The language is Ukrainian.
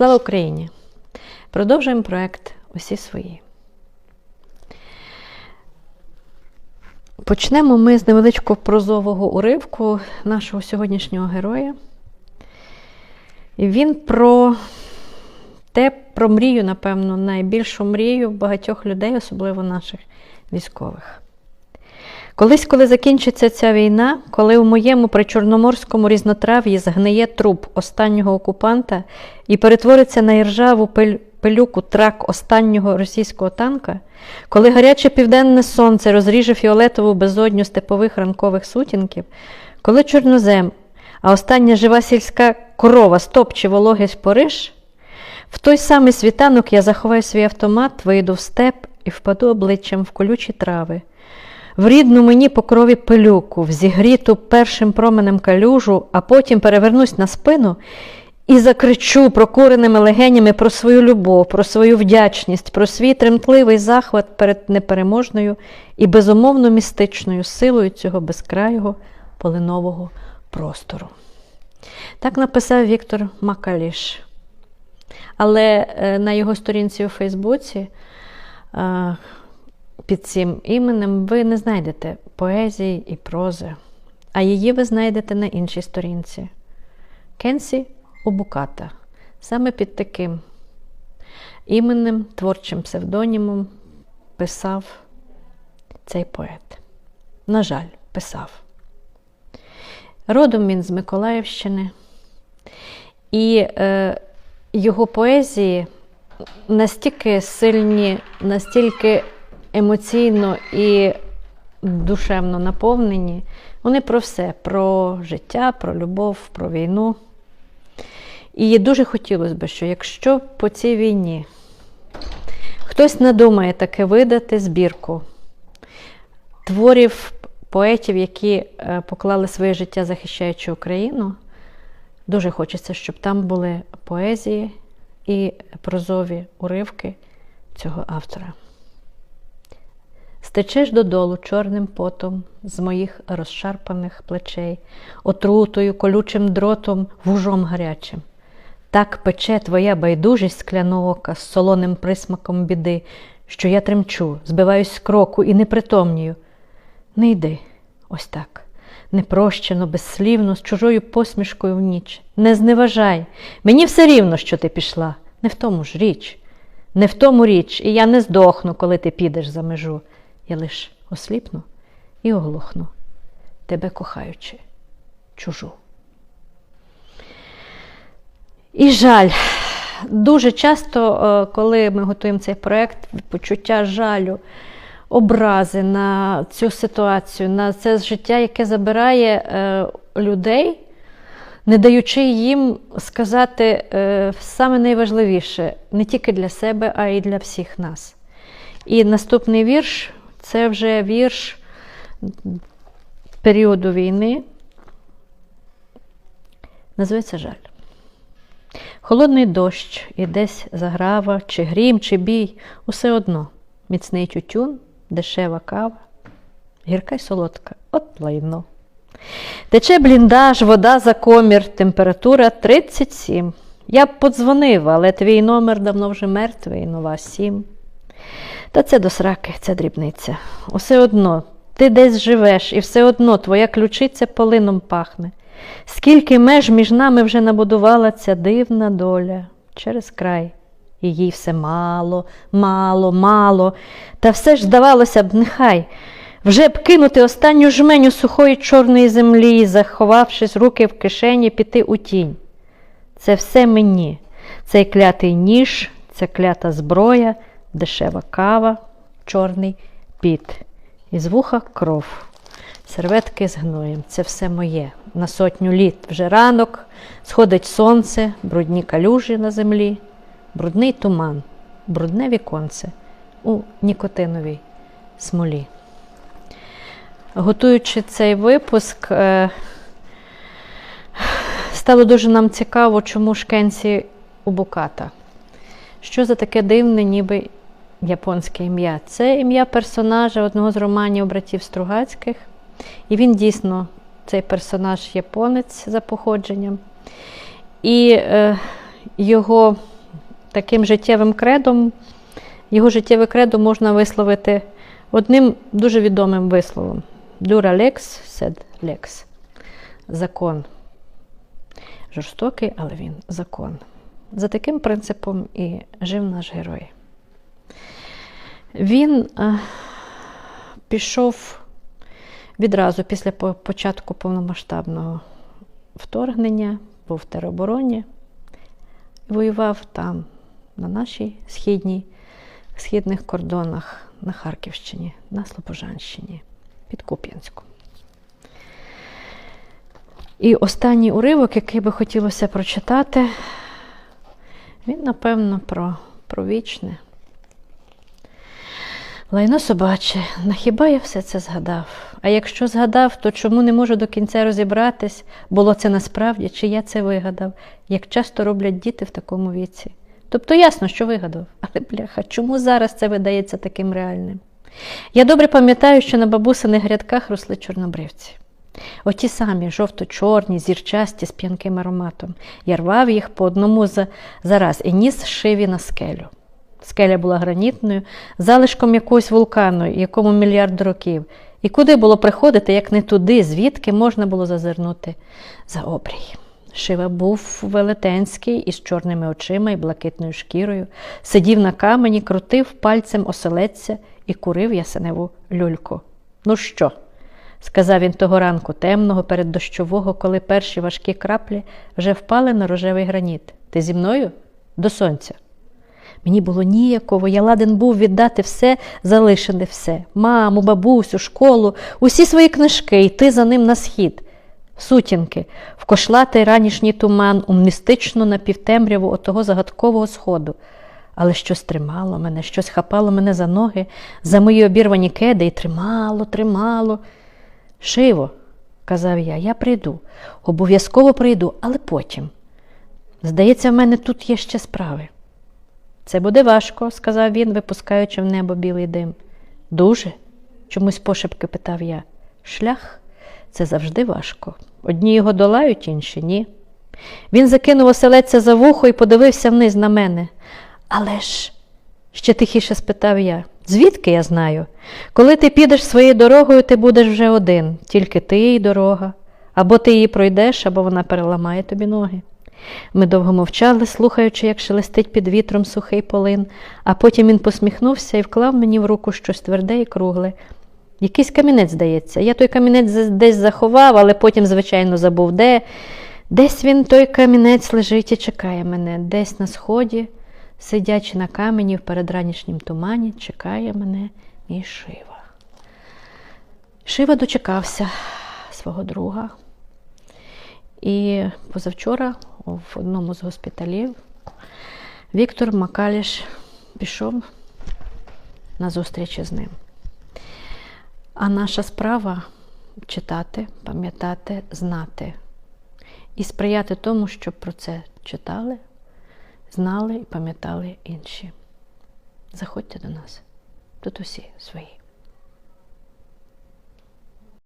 Слава Україні! Продовжуємо проект Усі свої. Почнемо ми з невеличкого прозового уривку нашого сьогоднішнього героя. Він про те, про мрію, напевно, найбільшу мрію багатьох людей, особливо наших військових. Колись, коли закінчиться ця війна, коли в моєму причорноморському різнотрав'ї згниє труп останнього окупанта і перетвориться на іржаву пилюку трак останнього російського танка, коли гаряче південне сонце розріже фіолетову безодню степових ранкових сутінків, коли чорнозем, а остання жива сільська корова стопче вологий Париж, в той самий світанок я заховаю свій автомат, вийду в степ і впаду обличчям в колючі трави. В рідну мені по крові пилюку, в зігріту першим променем калюжу, а потім перевернусь на спину і закричу прокуреними легенями про свою любов, про свою вдячність, про свій тремтливий захват перед непереможною і безумовно містичною силою цього безкрайого полинового простору. Так написав Віктор Макаліш. Але е, на його сторінці у Фейсбуці е, під цим іменем ви не знайдете поезії і прози, а її ви знайдете на іншій сторінці. Кенсі Обуката. Саме під таким іменем, творчим псевдонімом писав цей поет. На жаль, писав. Родом він з Миколаївщини, і е, його поезії настільки сильні, настільки емоційно і душевно наповнені. Вони про все: про життя, про любов, про війну. І дуже хотілося б, що якщо по цій війні хтось надумає таке видати збірку творів поетів, які е, поклали своє життя захищаючи Україну, дуже хочеться, щоб там були поезії і прозові уривки цього автора. Стечеш додолу чорним потом з моїх розшарпаних плечей, отрутою, колючим дротом, вужом гарячим. Так пече твоя байдужість скляноока з солоним присмаком біди, що я тремчу, збиваюсь з кроку і непритомнію. Не йди ось так, непрощено, безслівно, з чужою посмішкою в ніч. Не зневажай. Мені все рівно, що ти пішла. Не в тому ж річ, не в тому річ, і я не здохну, коли ти підеш за межу. Я лиш осліпну і оглухну, тебе кохаючи, чужу. І жаль, дуже часто, е, коли ми готуємо цей проєкт, почуття жалю, образи на цю ситуацію, на це життя, яке забирає е, людей, не даючи їм сказати е, саме найважливіше не тільки для себе, а й для всіх нас. І наступний вірш це вже вірш періоду війни. Називається жаль. Холодний дощ і десь заграва, чи грім, чи бій, усе одно. Міцний тютюн, дешева кава, гірка й солодка, от лайно. Тече бліндаж, вода за комір, температура 37. Я б подзвонив, але твій номер давно вже мертвий, нова сім. Та це до сраки, це дрібниця. Усе одно, ти десь живеш, і все одно твоя ключиця полином пахне. Скільки меж між нами вже набудувала ця дивна доля через край. І їй все мало, мало, мало. Та все ж здавалося б, нехай. Вже б кинути останню жменю сухої чорної землі, заховавшись руки в кишені, піти у тінь. Це все мені, цей клятий ніж, ця клята зброя, дешева кава, чорний піт. Із вуха кров, серветки з гноєм. Це все моє. На сотню літ вже ранок, сходить сонце, брудні калюжі на землі, брудний туман, брудне віконце у нікотиновій смолі. Готуючи цей випуск, е, стало дуже нам цікаво, чому ж Кенсі Убуката. Що за таке дивне, ніби японське ім'я? Це ім'я персонажа одного з романів братів Стругацьких. І він дійсно, цей персонаж японець за походженням. І е, його таким життєвим кредом, його життєве кредо можна висловити одним дуже відомим висловом: Dura lex, sed lex. Закон. Жорстокий, але він закон. За таким принципом і жив наш герой. Він е, пішов відразу після початку повномасштабного вторгнення, був в теробороні, воював там, на нашій східній, східних кордонах, на Харківщині, на Слобожанщині, під Куп'янськом. І останній уривок, який би хотілося прочитати, він, напевно, про, про вічне. Лайно собаче, на хіба я все це згадав? А якщо згадав, то чому не можу до кінця розібратись, було це насправді, чи я це вигадав, як часто роблять діти в такому віці. Тобто ясно, що вигадав, але бляха, чому зараз це видається таким реальним? Я добре пам'ятаю, що на бабусиних грядках росли чорнобривці. Оті самі жовто-чорні, зірчасті з п'янким ароматом. Я рвав їх по одному за, за раз і ніс шиві на скелю. Скеля була гранітною, залишком якогось вулкану, якому мільярд років. І куди було приходити, як не туди, звідки можна було зазирнути за обрій. Шива був велетенський із чорними очима і блакитною шкірою, сидів на камені, крутив пальцем оселедця і курив ясеневу люльку. Ну що? сказав він того ранку темного переддощового, коли перші важкі краплі вже впали на рожевий граніт. Ти зі мною? До сонця. Мені було ніяково, я ладен був віддати все, залишене все маму, бабусю, школу, усі свої книжки, йти за ним на схід. Сутінки, в кошлатий ранішній туман, у містичну напівтемряву отого загадкового сходу. Але щось тримало мене, щось хапало мене за ноги, за мої обірвані кеди і тримало, тримало. Шиво, казав я, я прийду, обов'язково прийду, але потім. Здається, в мене тут є ще справи. Це буде важко, сказав він, випускаючи в небо білий дим. Дуже? чомусь пошепки питав я. Шлях це завжди важко. Одні його долають, інші ні. Він закинув оселедця за вухо і подивився вниз на мене. Але ж, ще тихіше спитав я, звідки я знаю? Коли ти підеш своєю дорогою, ти будеш вже один, тільки ти і дорога. Або ти її пройдеш, або вона переламає тобі ноги. Ми довго мовчали, слухаючи, як шелестить під вітром сухий полин, а потім він посміхнувся і вклав мені в руку щось тверде і кругле. Якийсь камінець, здається. Я той камінець десь заховав, але потім, звичайно, забув де. Десь він, той камінець, лежить і чекає мене, десь на сході, сидячи на камені в передранішнім тумані, чекає мене мій Шива. Шива дочекався свого друга. І позавчора в одному з госпіталів Віктор Макаліш пішов на зустріч з ним. А наша справа читати, пам'ятати, знати і сприяти тому, щоб про це читали, знали і пам'ятали інші. Заходьте до нас. Тут усі свої.